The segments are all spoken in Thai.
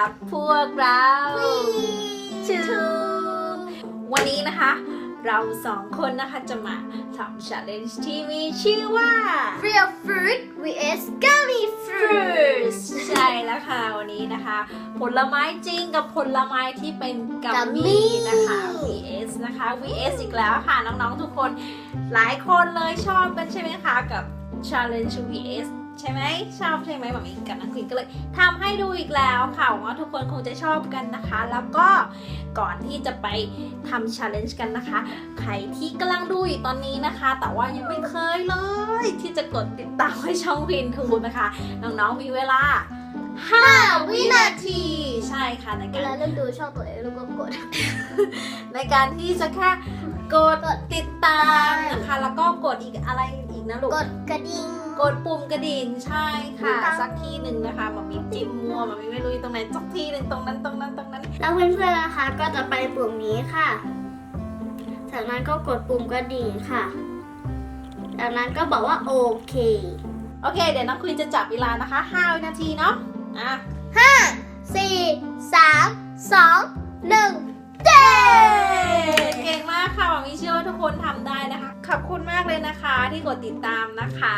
กับพวกเราชูวันนี้นะคะ เราสองคนนะคะจะมาทำ challenge ที่มีชื่อว่า Real fruit vs gummy fruit Fruits ใช่แล้วค่ะ วันนี้นะคะ ผลไม้จริงกับผลไม้ที่เป็นกัมมี่นะคะ vs นะคะ vs อีกแล้วค่ะ น้องๆทุกคนหลายคนเลยชอบกันใช่ไหมคะ กับ challenge vs ใช่ไหมชอบใช่ไหมแบบนี้กับนักควินก็เลยทำให้ดูอีกแล้วค่ะหวังว่าทุกคนคงจะชอบกันนะคะ แล้วก็ก่อนที่จะไปทำ challenge กันนะคะ ใครที่กำลังดูอยู่ตอนนี้นะคะ แต่ว่ายังไม่เคยเลย ที่จะกดติดตามให้ช่องวินทูนะคะ น้องๆมีเวลา5 วินาที ใช่ค่ะในเวการลาเลือกดูช่องตัวเองแล้วก็กด ในการที่จะแค่ กดติดตามนะคะ แล้วก็กดอีกอะไรอีกนะลูก กดกระดิ่ง กดปุ่มกระดิ่งใช่ค่ะติดตามสักที่หนึ่งนะคะมันมีจิ้มมัวมันมีไม่รู้อยู่ตรงไหนสักที่หนึ่งตรงนั้นตรงนั้นตรงนั้น แล้วเพื่อนๆนะคะก็จะไปปุ่มนี้ค่ะ จากนั้นก็กดปุ่มกระดิ่งค่ะ จากนั้นก็บอกว่าโอเค โอเค เดี๋ยวน้องคุยจะจับเวลานะคะ5วินาทีเนาะ อะสี่สามสองหนึ่งเย้ เก่งมากค่ะหวังมีเชื่อว่าทุกคนทำได้นะคะ ขอบคุณมากเลยนะคะที่กดติดตามนะคะ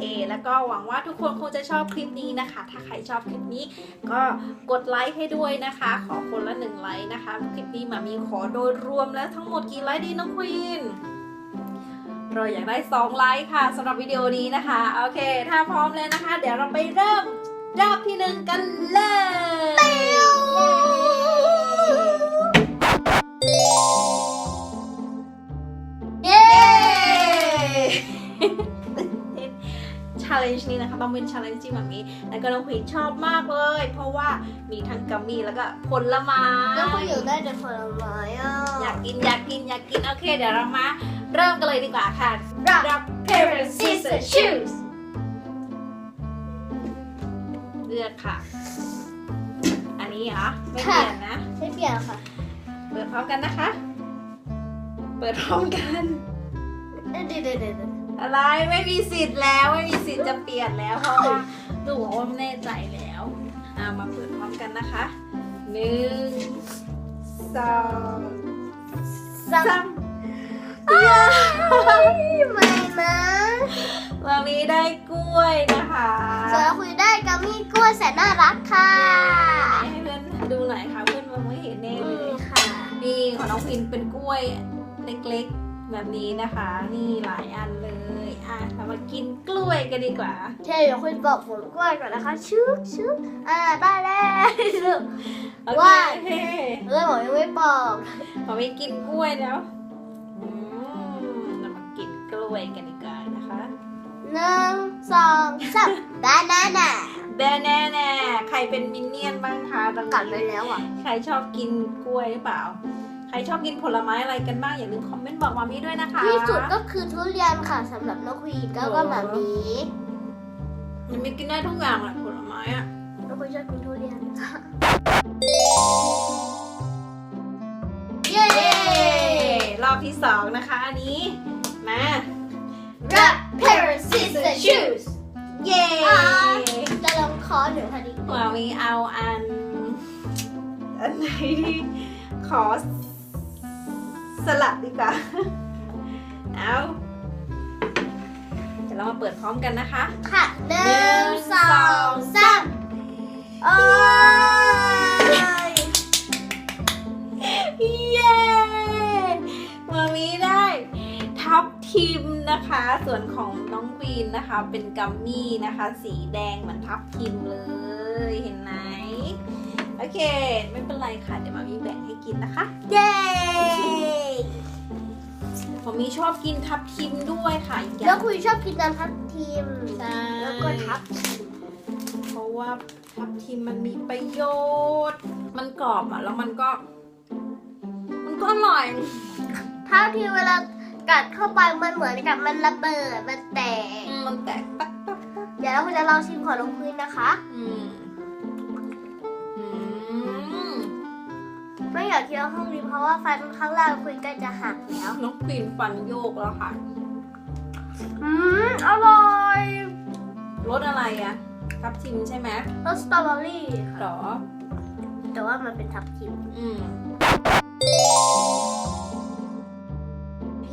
เอแล้วก็หวังว่าทุกคนคงจะชอบคลิปนี้นะคะ ถ้าใครชอบคลิปนี้ก็กดไลค์ให้ด้วยนะคะ ขอคนละหนึ่งไลค์นะคะ คลิปนี้มามีขอโดยรวมแล้วทั้งหมดกี่ไลค์ดีน้องควีนเราอยากได้2ไลค์ค่ะสำหรับวิดีโอนี้นะคะ โอเค ถ้าพร้อมแล้วนะคะ เดี๋ยวเราไปเริ่มรอบที่หนึ่งกันเลย challenge นี้นะคะต้องเป็น challenge ที่มามีแล้วก็น้องควีนชอบมากเลย เพราะว่ามีทั้งกัมมี่แล้วก็ผลไม้แล้วคุณอยู่ได้แต่ผลไม้อะอยากกินอยากกินอยากกินโอเคเดี๋ยวเรามาเริ่มกันเลยดีกว่าค่ะ Rock, Rock paper scissors shoes เลือกค่ะ อันนี้เหรอ ไม่เปลี่ยนนะ ไม่เปลี่ยนค่ะ เปิดพร้อมกันนะคะ เปิดพร้อมกันเดี๋ยวเดี๋ยวเดี๋ยวเดี๋ยว อะไรไม่มีสิทธิ์แล้วไม่มีสิทธิ์จะเปลี่ยนแล้วเพราะว่าดูบอกว่าไม่แน่ใจแล้วอ่ามาเปิดพร้อมกันนะคะหนึ่งสองซัสามไม่นะมามีได้กล้วยนะคะส่วนเราคุยได้กัมมี่กล้วยแสนน่ารักค่ะให้เพื่อนดูหน่อยค่ะเพื่อนมองไม่เห็นแน่เลนี่ยค่ะนี่ของน้องพินเป็นกล้วยเล็กๆ แบบนี้นะคะ นี่หลายอันเลยอะเรามากินกล้วยกันดีกว่าเดี๋ยวคุยบอกผลกล้วยก่อนนะคะ ชึบชึบอ่าได้แล้วโอเคว้ายเอ้ยบอกยังไม่บอกมามีกินกล้วยแล้วอืมเรามากินกล้วยกันดีกว่านะคะหนึ่งสองสามบานาน่าแน่แน่แน่ๆใครเป็นมินเนี่ยนบ้างคะตอนกัดไปนี้แล้วอะใครชอบกินกล้วยหรือเปล่าใค รชอบกินผลไม้อะไรกันบ้างอย่าลืมคอมเมนต์บอกมามีด้วยนะคะที่สุดก็คือทุเรียนค่ะสำหรับนกหวีดแล้วก็หมามีมันมีกินได้ทุกอย่างแหละผลไม้อะนกหวีดชอบกินทุเรียนค่ะเย้เย้รอบที่สองนะคะอันนี้มา Rock paper scissors shoes เย้อ่าจะลองคอหนึ่งพอดีหมามีเอาอันอันไหนที่ขอ สลับดีกว่า เอาเดี๋ยวเรามาเปิดพร้อมกันนะคะ ค่ะหนึ่งสองสามโอ้ยเย้มามีได้ทับทิมนะคะ ส่วนของน้องควีนนะคะ เป็นกัมมี่นะคะ สีแดงเหมือนทับทิมเลยเห็นไหมโอเค ไม่เป็นไรค่ะ เดี๋ยวมามีแบ่งให้กินนะคะ เย้ มามีชอบกินทับทิมด้วยค่ะอีกอแล้ย่าวงคุยชอบกินน้ำทับทิมใช่แล้วก็ทับเพราะว่าทับทิมมันมีประโยชน์ มันกรอบอะแล้วมันก็ มันก็อร่อย ทับทิมเวลากัดเข้าไปมันเหมือนกับมันระเบิดมันแตกอืมมันแตกตักตักเดี๋ยวเราจะลองชิมของน้องคุยนะคะ อืม ไม่อยากเคี้ยวข้างนี้เพราะว่าฟันข้างล่างคุยใกล้จะหักแล้ว น้องควีนฟันโยกแล้วค่ะ อืมอร่อยรสอะไรอะอทับทิมใช่ไหมรสสตรอเบอรี่หรอ แต่ว่ามันเป็นทับทิม อืม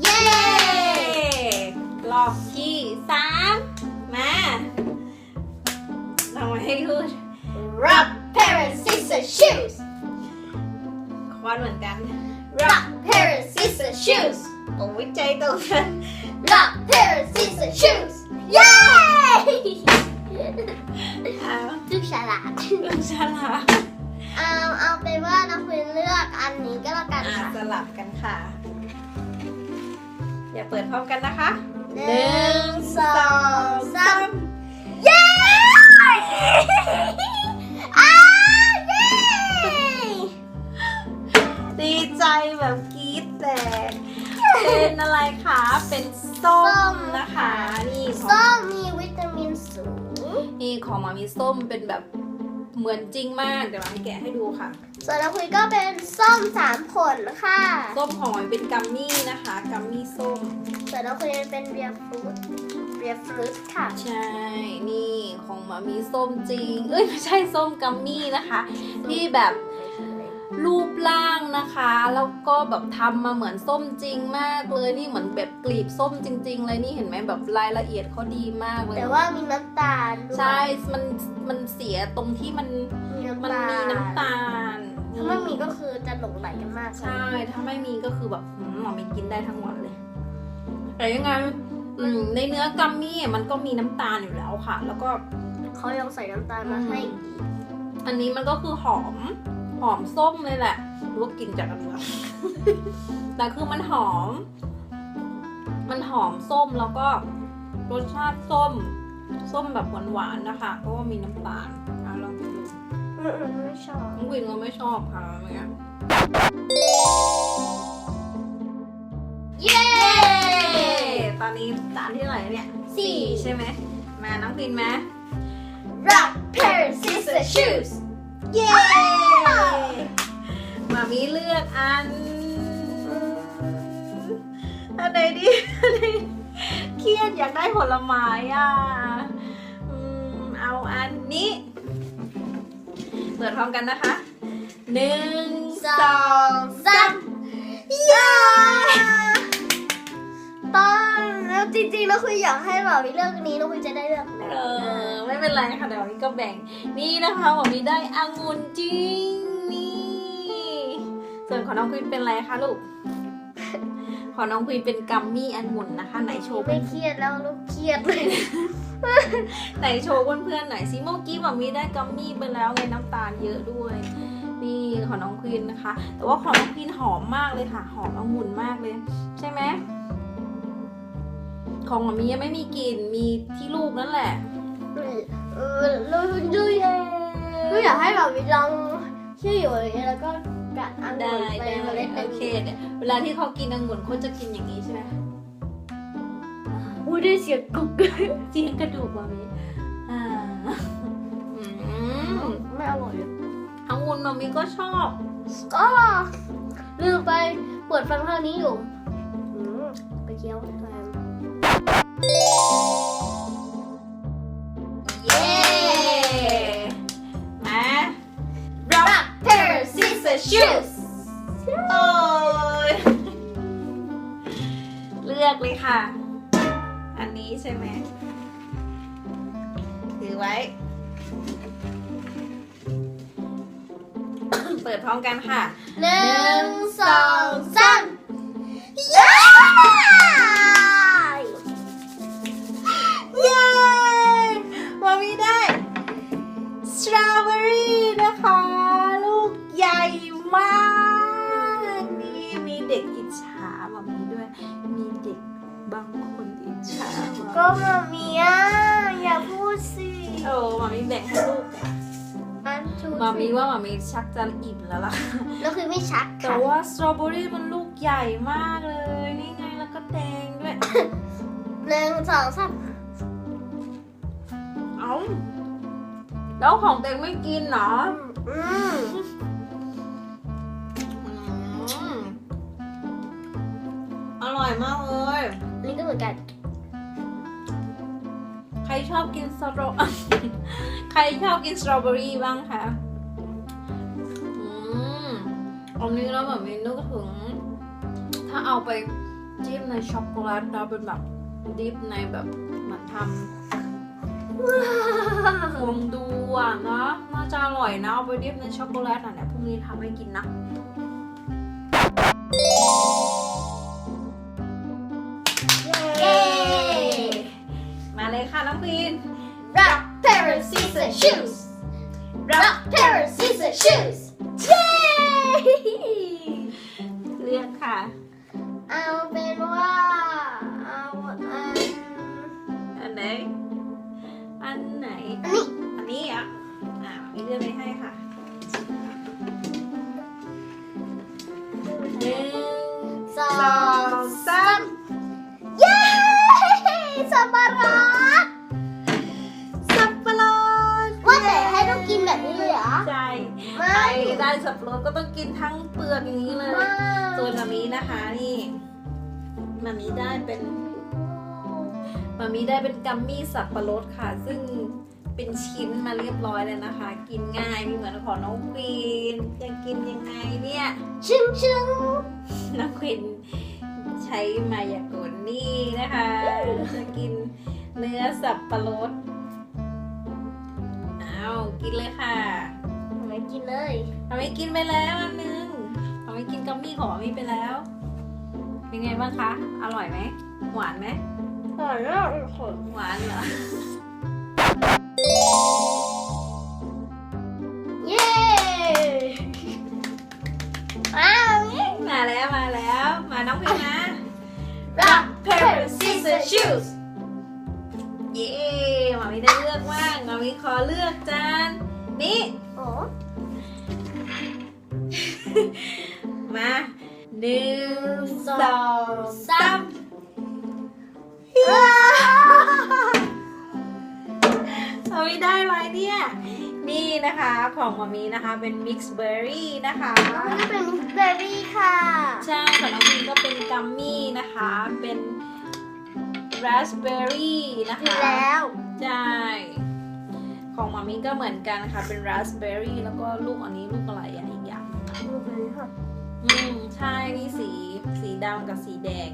เย้ รอบที่สามมาเรามาให้พูด Rock paper scissors shoes ควันเหมือนกัน Rock paper scissors shoes โอ้ยใจตรงกัน Rock paper scissors shoes เย้เอาลูกฉลาดลูกฉลาดเอาเอาเป็นว่าน้องคุยเลือกอันนี้ก็แล้วกันอะค่ะสลับกันค่ะ อย่าเปิดพร้อมกันนะคะหนึ่งสองสามมเย้ ดีใจแบบกรี๊ดแตกเป็นอะไรคะ เป็นส้มนะคะ นี่ของส้มมีวิตามินสูงนี่ของมามีส้มเป็นแบบเหมือนจริงมาก เดี๋ยวมาให้แกะให้ดูค่ะ ส่วนน้องคุยก็เป็นส้มสามผลค่ะ ส้มของมันเป็นกัมมี่นะคะ กัมมี่ส้ม ส่วนน้องคุยเป็นเบียร์ฟรุตเบียร์ฟรุตค่ะ ใช่ นี่ของมามีส้มจริง เอ้ยไม่ใช่ส้มกัมมี่นะคะ ที่แบบ รูปร่างนะคะ แล้วก็แบบทำมาเหมือนส้มจริงมากเลยนี่เหมือนแบบกลีบส้มจริง ๆ เลยนี่เห็นไหมแบบรายละเอียดเขาดีมากเลยแต่ว่ามีน้ำตาลด้วยใช่มันมันเสียตรงที่มันมีน้ำมันตาลมีน้ำตาลถ้าไม่มีก็คือจะหลงไหลกันมากใช่ ถ้าไม่มีก็คือแบบหืมหมอไม่กินได้ทั้งวันเลยแต่ยังไงอืมในเนื้อกัมมี่มันก็มีน้ำตาลอยู่แล้วค่ะ แล้วก็เขายังใส่น้ำตาลมาให้อีกอันนี้มันก็คือหอม หอมส้มเลยแหละรู้ว่ากินจากอันนี้แต่คือมันหอม มันหอมส้มแล้วก็รสชาติส้ม ส้มแบบหวานๆนะคะ เพราะว่ามีน้ำตาลอะลองกินดูอืมไม่ชอบน้องวินก็ไม่ชอบค่ะอะไรเงี้ยเย้ ตอนนี้จานที่เท่าไหร่เนี่ยสี่ใช่ไหมมาน้องวินไหม Rock paper scissors shoes เย้ มามีเลือกอันอันไหนดีอันไหนเครียดอยากได้ผลไม้อะอืมเอาอันนี้ เปิดพร้อมกันนะคะหนึ่งสองสามเย้ตอนแล้วจริงๆแล้วคุยอยากให้แบบวิเลือกอันนี้แล้วคุยจะได้เลือกอันไหนเออไม่เป็นไรค่ะเดี๋ยวนี้ก็แบ่งนี่นะคะหมอมีได้องุ่นจริงนี่ ส่วนของน้องควีนเป็นอะไรคะลูก ของน้องควีนเป็นกัมมี่องุ่นนะคะไหนโชว์ไม่เครียดแล้วลูกเครียดเลยไหนโชว์เพื่อนๆหน่อยสิเมื่อกี้หมอมีได้กัมมี่ไปแล้วไงน้ำตาลเยอะด้วย นี่ของน้องควีนนะคะ แต่ว่าของน้องควีนหอมมากเลยค่ะ หอมองุ่นมากเลย ใช่ไหมของหมอมียังไม่มีกลิ่นมีที่ลูกนั่นแหละเออเราดูเย่ก็อยากให้แบบวิลองชื่ออยู่อย่างเงี้ยแล้วก็ กัดอันได้ไปได้เมล็ดโอเคเนี่ยเวลาที่เขากินองุ่นเขาจะกินอย่างนี้ใช่ไหมอุ้ยได้เสียงกุ๊กเจียงกระดูกแบบนี้อ่าอืมไม่อร่อยองุ่นมามีก็ชอบ ก็ลืมไปเปิดฟังเท่านี้อยู่อืมไปเคี้ยวแทนเ shoes โอ้ยเลือกเลยค่ะ อันนี้ใช่ไหมถือไว้ เปิดพร้อมกันค่ะหนึ่งสองสามเย้ เด็กบางคนอิจฉาก็มามามีอะอย่าพูดสิโอ้มามีแบ่งให้ลูกอันชูมามีว่ามามีชักจะอิ่มแล้วล่ะ แล้วคือไม่ชักแต่ค่ะว่าสตรอเบอรี่มันลูกใหญ่มากเลย นี่ไงแล้วก็แดงด้วยหนึ่งสองสามเอ้าแล้วของเต็งไม่กินเหรอ อืม ร่อยมากเลย อันนี่ก็เหมือนกันใครชชอบกินสตรอ ใครชอบกินสตรอเบอรี่บ้างคะอืมอันนี้แล้วแบบมีนึกถึง ถ้าเอาไปจิ้มในช็อกโกแลตแล้วเป็นแบบดิฟในแบบเหมือนทำฟองดูอะเนาะน่าจะอร่อยนะ เอาไปดิบในช็อกโกแลตอะเนี่ยพรุ่งนี้ทำให้กินนะ น้องพีน Rock paper scissors shoes Rock paper scissors shoes ก็ต้องกินทั้งเปลือกอย่างนี้เลย ส่วนมามีนะคะนี่มามีได้เป็นมามีได้เป็นกัมมี่สับปะรดค่ะ ซึ่งเป็นชิ้นมาเรียบร้อยแล้วนะคะ กินง่ายไม่เหมือนของน้องควีนจะกินยังไงเนี่ยชึ้งชึ้งน้องควีนใช้มายากลนี่นะคะ จะกินเนื้อสับปะรดเอากินเลยค่ะ ไม่กินเลยทำไมกินไปแล้วอันนึงทำไมกินกัมมี่ของอามีไปแล้ว เป็นไงบ้างคะ อร่อยไหม หวานไหมอร่อยมากเลยค่ะหวานเหรอ เย้อ้าวนี่มาแล้วมาแล้ว มาน้องพิมนะ Rock paper scissors shoes เย้หมามีได้เลือกว่างหมามีขอเลือกจานนี่โอ้ มาหนึ่งสองสามอ้าวหมามีได้อะไรเนี่ย นี่นะคะของหมามีนะคะเป็นมิกซ์เบอร์รี่นะคะอันนี้เป็นมิสเบอร์รี่ค่ะ ใช่ของน้องพิมก็เป็นกัมมี่นะคะ เป็นราสเบอร์รี่นะกินคะแล้วใช่ของมามิก็เหมือนกันค่ะ เป็นราสเบอร์รี่แล้วก็ลูกอันนี้ลูกอะไรอะอีกอย่าง ดูไปเลยค่ะ อืมใช่นี่สีสีดำกับสีแดง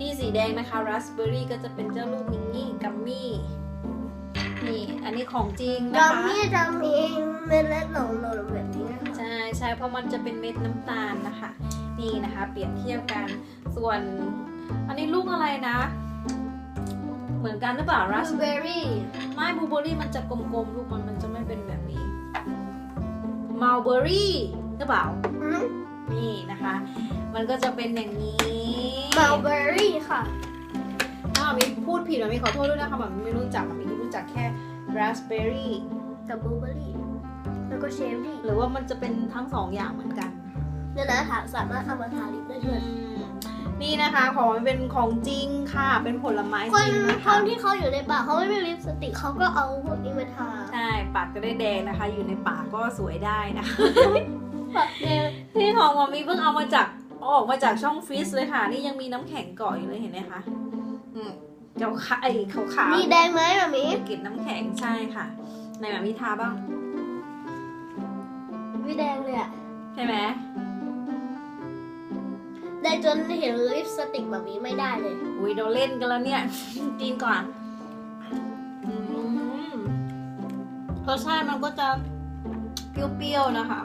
นี่สีแดงนะคะราสเบอร์รี่ก็จะเป็นเจ้าลูกมิงนี่กัมมี่นี่อันนี้ของจริงนะกัมคะมี่จะมีเม็ดเล็กหลงหล่นแบบนี้นะคะใช่ใช่เพราะมันจะเป็นเม็ดน้ำตาลนะคะ นี่นะคะ เปรียบเทียบกันส่วน อันนี้ลูกอะไรนะ เหมือนกันหรือเปล่าราราสสเบอร์รี่ ไม่บลูเบอร์รี่มันจะกลมๆลูกมันมันจะไม่เป็นแบบนี้ มัลเบอร์รี่หรือเปล่า นี่นะคะ มันก็จะเป็นอย่างนี้มัลเบอร์รี่ค่ะถ้ามีพูดผิดมันมีขอโทษด้วยนะคะมันไม่รู้จักมันมีรู้จักแค่ราสเบอร์รี่กับบลูเบอร์รี่แล้วก็เชอร์รี่หรือว่ามันจะเป็นทั้งสองอย่างเหมือนกันเนี่ยนะถามสามารถเอามาทาลิปได้ด้วย นี่นะคะของมันเป็นของจริงค่ะ เป็นผลไม้คจนริงนะคคะนที่เขาอยู่ในป่าเขาไม่มีลิปสติกเขาก็เอาพวกนี้มาทาใช่ปากก็ได้แดงนะคะ อยู่ในปากก็สวยได้นะคะ ปากแดงที่ของมามีเพิ่งเอามาจากเอาออกมาจากช่องฟรีซเลยค่ะ นี่ยังมีน้ำแข็งเกาะอยู่เลยเห็นไหมคะอืมเจ้าขาไอ้ขาวขาวมีแดงไหมแบบนี้เกล็ดน้ำแข็งใช่ค่ะในแบบมีทาบ้างมีแดงเลยอะใช่ไหม แดงจนเห็นลิปสติกแบบนี้ไม่ได้เลยอุ้ยเราเล่นกันแล้วเนี่ยกินก่อนอืมรสชาติมันก็จะเปรี้ยวๆนะคะ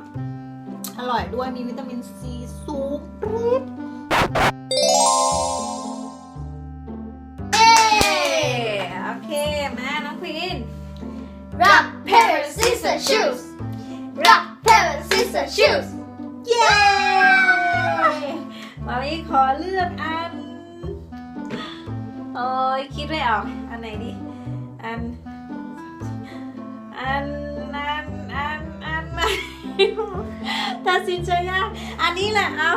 อร่อยด้วยมีวิตามินซีสูงปรี๊ดเย้โอเคมาน้องควีน Rock paper scissors shoes Rock paper scissors shoes ยคิดไม่ออก อันไหนดี อัน อัน อัน อัน อันไหนตัดสินใจยากอันนี้แหละเอา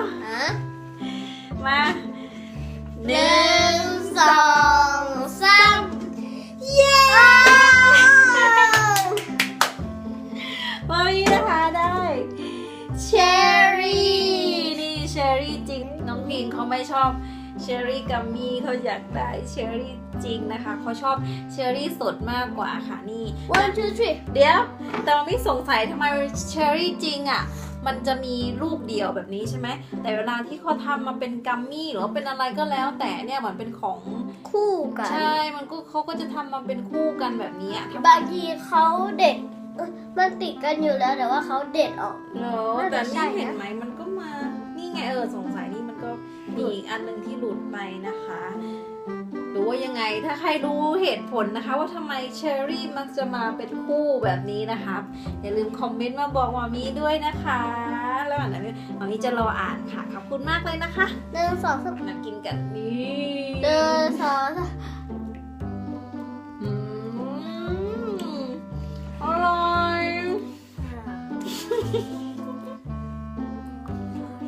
มาหนึ่งสองสามเย้มามีนะคะได้เชอรี่นี่เชอรี่จริงน้องพิงเขาไม่ชอบ เชอรี่กัมมี่เขาอยากได้เชอรี่จริงนะคะเขาชอบเชอรี่สดมากกว่าค่ะนี่ one two three เดี๋ยว แต่ว่าไม่สงสัยทำไมเชอรี่จริงอะ่ะมันจะมีลูกเดียวแบบนี้ใช่ไหม แต่เวลาที่เขาทำมาเป็นกัมมี่หรือว่าเป็นอะไรก็แล้ว แต่เนี่ยเหมือนเป็นของคู่กัน ใช่ มันก็เขาก็จะทำมาเป็นคู่กันแบบนี้อะทำไมบางทีเขาเด็ดเอ้ยมันติดกันอยู่แล้วแต่ว่าเขาเด็ดออกเหรอน่าจะแต่ใช่นี่นะเห็นไหมมันก็มา นี่ไงเออสงสัยนี่ มันก็มีอีกอันหนึ่งที่หลุดไปนะคะ หรือว่ายังไงถ้าใครรู้เหตุผลนะคะ ว่าทำไมเชอรี่มักจะมาเป็นคู่แบบนี้นะคะอย่าลืมคอมเมนต์มาบอกมามีด้วยนะคะ แล้วอันนั้นมามีจะรออ่านค่ะขอบคุณมากเลยนะคะหนึ่งสองสามมากินกันนี่หนึ่งสองสามอืมอร่อย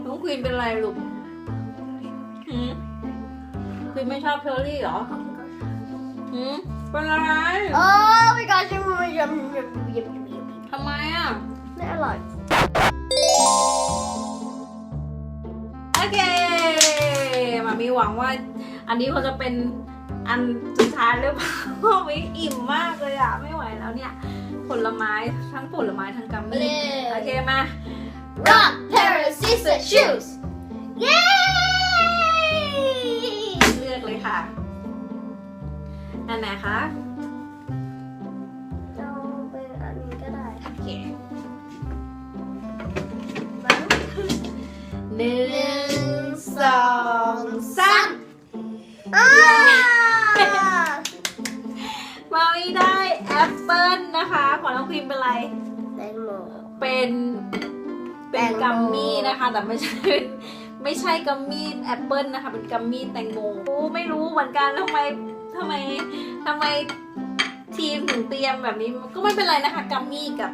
น้องควีนเป็นไรลูก หืมควีนไม่ชอบเชอร์รี่เหรอหืมเป็นอะไรโอ้ my god ชิมมันยำทำไมอะ ไม่อร่อย โอเคมามีหวังว่า อันนี้เขาจะเป็นอันสุดท้ายหรือเปล่าเพราะมีอิ่มมากเลยอะ ไม่ไหวแล้วเนี่ย ผลไม้ทั้งผลไม้ทั้งกัมมี่โอเคมา rock paper scissors shoes เย้เลือกเลย ค่ะ อันไหนคะเอาเป็นอันนี้ก็ได้โอเคมั้งหนึ่งสองสามอ้ามามีได้แอปเปิลนะคะ ของน้องครีมเป็นอะไร แตงโมเป็น เป็นแตงโมกัมมี่นะคะ แต่ไม่ใช่ ไม่ใช่กัมมี่แอปเปิลนะคะ เป็นกัมมี่แตงโมโอ้ไม่รู้เหมือนกันทำไมทำไมทำไมทีมถึงเตรียมแบบนี้ก็ไม่เป็นไรนะคะกัมมี่กับ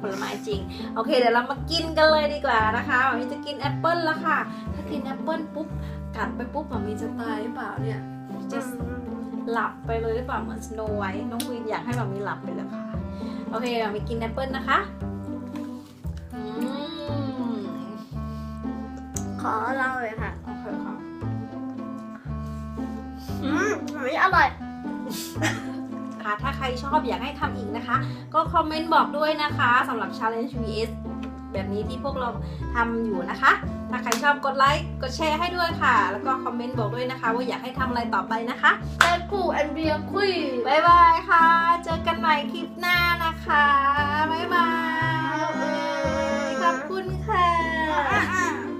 ผลไม้จริง โอเค เดี๋ยวเรามากินกันเลยดีกว่านะคะหมามีจะกินแอปเปิลแล้วค่ะ ถ้ากินแอปเปิลปุ๊บกัดไปปุ๊บหมามีจะตายหรือเปล่าเนี่ยจะหลับไปเลยหรือเปล่าเหมือนสโนไวท์น้องวินอยากให้หมามีหลับไปเลยค่ะ โอเคหมามีกินแอปเปิลนะคะ อเล่าเลยค่ะโอเคค่ะอืมมันไม่อร่อย ค่ะถ้าใครชอบอยากให้ทำอีกนะคะ ก็คอมเมนต์บอกด้วยนะคะสำหรับ Challenge vs แบบนี้ที่พวกเราทำอยู่นะคะ ถ้าใครชอบกดไลค์กดแชร์ให้ด้วยค่ะ แล้วก็คอมเมนต์บอกด้วยนะคะ ว่าอยากให้ทำอะไรต่อไปนะคะ แต่กูแอนเบียคุย บ๊ายบายค่ะ เจอกันใหม่คลิปหน้านะคะ บ๊ายบาย ขอบคุณค่ะ